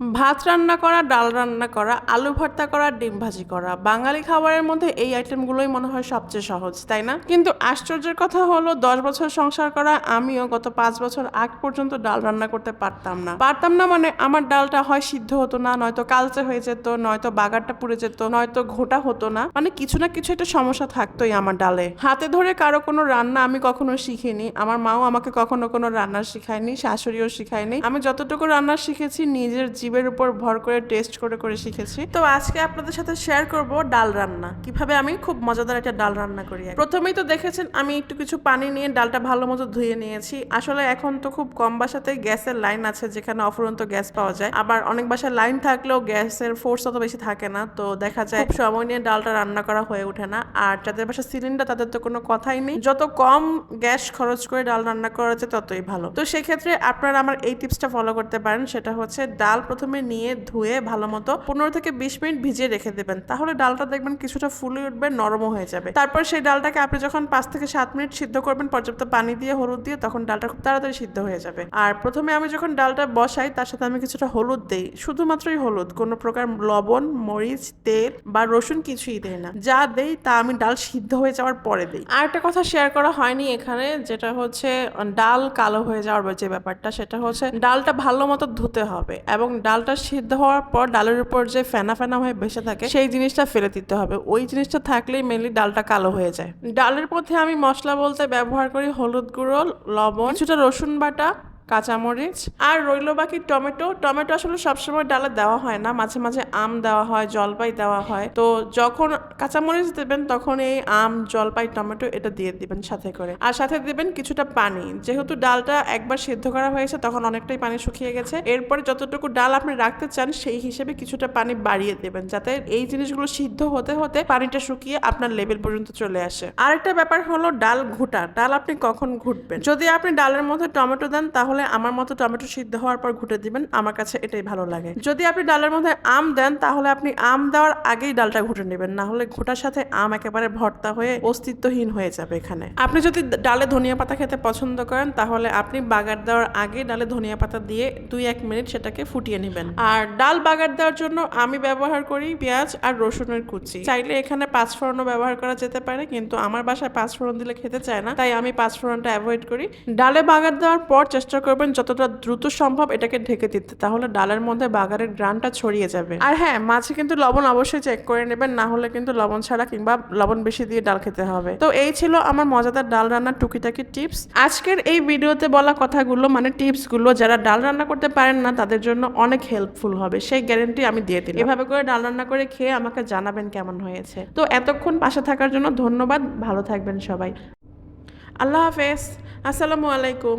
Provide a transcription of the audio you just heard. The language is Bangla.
ভাত রান্না করা, ডাল রান্না করা, আলু ভর্তা করা, ডিম ভাজি করা। বাঙালি খাবারের মধ্যে এই আইটেমগুলোই মনে হয় সবচেয়ে সহজ, তাই না? কিন্তু আশ্চর্যের কথা হলো, দশ বছর সংসার করা, আমিও গত পাঁচ বছর আগ পর্যন্ত ডাল রান্না করতে পারতাম না। পারতাম না মানে আমার ডালটা হয় সিদ্ধ হতো না, নয়তো কালচে হয়ে যেত, নয়তো বাগারটা পুড়ে যেত, নয়তো ঘোটা হতো না। মানে কিছু না কিছু একটা সমস্যা থাকতোই আমার ডালে। হাতে ধরে কারও কোনো রান্না আমি কখনো শিখিনি, আমার মাও আমাকে কখনো কোনো রান্না শিখায়নি, শাশুড়িও শিখায়নি। আমি যতটুকু রান্না শিখেছি, নিজের জীবের উপর ভর করে টেস্ট করে করে শিখেছি। তো আজকে আপনাদের সাথে শেয়ার করব ডাল রান্না। কীভাবে আমি খুব মজাদার একটা ডাল রান্না করি প্রথমেই তো দেখেছেন আমি একটু কিছু পানি নিয়ে ডালটা ভালো মতো ধুয়ে নিয়েছি। আসলে এখন তো খুব কম বাসাতে গ্যাসের লাইন আছে যেখানে অফুরন্ত গ্যাস পাওয়া যায়। আবার অনেক বাসায় লাইন থাকলেও গ্যাসের ফোর্স অত বেশি থাকে না। তো দেখা যায় খুব সময় নিয়ে ডালটা রান্না করা হয়ে ওঠে না। আর যাদের বাসায় সিলিন্ডার তাদের তো কোনো কথাই নেই। যত কম গ্যাস খরচ করে ডাল রান্না করা যায় ততই ভালো। তো সেক্ষেত্রে আপনারা আমার এই টিপসটা ফলো করতে পারেন। সেটা হচ্ছে ডাল প্রথমে নিয়ে ধুয়ে ভালো মতো পনেরো থেকে বিশ মিনিট ভিজিয়ে রেখে দেবেন। তাহলে ডালটা দেখবেন কিছুটা ফুলে উঠবে, নরমও হয়ে যাবে। তারপর সেই ডালটাকে আপনি যখন পাঁচ থেকে সাত মিনিট সিদ্ধ করবেন, পর্যাপ্ত পানি দিয়ে, হলুদ দিয়ে, তখন ডালটা খুব তাড়াতাড়ি সিদ্ধ হয়ে যাবে। আর প্রথমে আমি যখন ডালটা বসাই, তার সাথে আমি কিছুটা হলুদ দেই। শুধুমাত্রই হলুদ, কোনো প্রকার লবণ, মরিচ, তেল বা রসুন কিছুই দেই না। যা দেই, তা আমি ডাল সিদ্ধ হয়ে যাওয়ার পরে দিই। আর একটা কথা শেয়ার করা হয়নি এখানে, যেটা হচ্ছে, ডাল কালো হয়ে যাওয়ার যে ব্যাপারটা, সেটা হচ্ছে, ডালটা ভালো মতো ধুতে হবে এবং ডালটা সিদ্ধ হওয়ার পর ডালের উপর যে ফেনা ফেনা হয়ে বেসে থাকে সেই জিনিসটা ফেলে দিতে হবে। ওই জিনিসটা থাকলেই মেনলি ডালটা কালো হয়ে যায়। ডালের পথে আমি মশলা বলতে ব্যবহার করি হলুদ গুঁড়ো লবণ কিছুটা রসুন বাটা কাঁচামরিচ আর রইল বাকি টমেটো। টমেটো আসলে সবসময় ডালে দেওয়া হয় না মাঝে মাঝে আম দেওয়া হয় জলপাই দেওয়া হয়। তো যখন কাঁচামরিচ দেবেন তখন এই আম, জলপাই, টমেটো এটা দিয়ে দিবেন সাথে করে। আর সাথে দিবেন কিছুটা পানি। যেহেতু ডালটা একবার সিদ্ধ করা হয়েছে, তখন অনেকটাই পানি শুকিয়ে গেছে। এরপরে যতটুকু ডাল আপনি রাখতে চান, সেই হিসেবে কিছুটা পানি বাড়িয়ে দেবেন, যাতে এই জিনিসগুলো সিদ্ধ হতে হতে পানিটা শুকিয়ে আপনার লেভেল পর্যন্ত চলে আসে। আরেকটা ব্যাপার হলো ডাল ঘুটা। ডাল আপনি কখন ঘুটবেন? যদি আপনি ডালের মধ্যে টমেটো দেন, তাহলে আমার মতো টমেটো সিদ্ধ হওয়ার পর ঘুটে দিবেন। আমার কাছে এটাই ভালো লাগে। যদি আপনি ডালের মধ্যে আম দেন, তাহলে আপনি আম দেওয়ার আগেই ডালটা ঘুটে নেবেন। না হলে ঘোটার সাথে আম একেবারে ভর্তা হয়ে অস্তিত্বহীন হয়ে যাবে এখানে। আপনি যদি ডালে ধনিয়া পাতা খেতে পছন্দ করেন, তাহলে আপনি বাগার দেওয়ার আগে ডালে ধনিয়া পাতা দিয়ে দুই এক মিনিট সেটাকে ফুটিয়ে নেবেন। আর ডাল বাগার দেওয়ার জন্য আমি ব্যবহার করি পেঁয়াজ আর রসুনের কুচি। চাইলে এখানে পাঁচফোড়নও ব্যবহার করা যেতে পারে, কিন্তু আমার বাসায় পাঁচফোড়ন দিলে খেতে চায় না, তাই আমি পাঁচফোড়নটা অ্যাভয়েড করি। ডালে বাগার দেওয়ার পর চেষ্টা করবেন যতটা দ্রুত সম্ভব এটাকে ঢেকে দিতে, তাহলে ডালের মধ্যে বাগারের গ্রানটা ছড়িয়ে যাবে। আর হ্যাঁ মাছে কিন্তু লবণ অবশ্যই চেক করে নেবেন, না হলে কিন্তু লবণ ছাড়া কিংবা লবণ বেশি দিয়ে ডাল খেতে হবে। তো এই ছিল আমার মজাদার ডাল রান্নার টুকিটাকি টিপস। আজকের এই ভিডিওতে বলা কথাগুলো মানে টিপসগুলো, যারা ডাল রান্না করতে পারেন না, তাদের জন্য অনেক হেল্পফুল হবে। সেই গ্যারেন্টি আমি দিয়ে দিই এভাবে করে ডাল রান্না করে খেয়ে আমাকে জানাবেন কেমন হয়েছে। তো এতক্ষণ পাশে থাকার জন্য ধন্যবাদ। ভালো থাকবেন সবাই। আল্লাহ হাফেজ। আসসালামু আলাইকুম।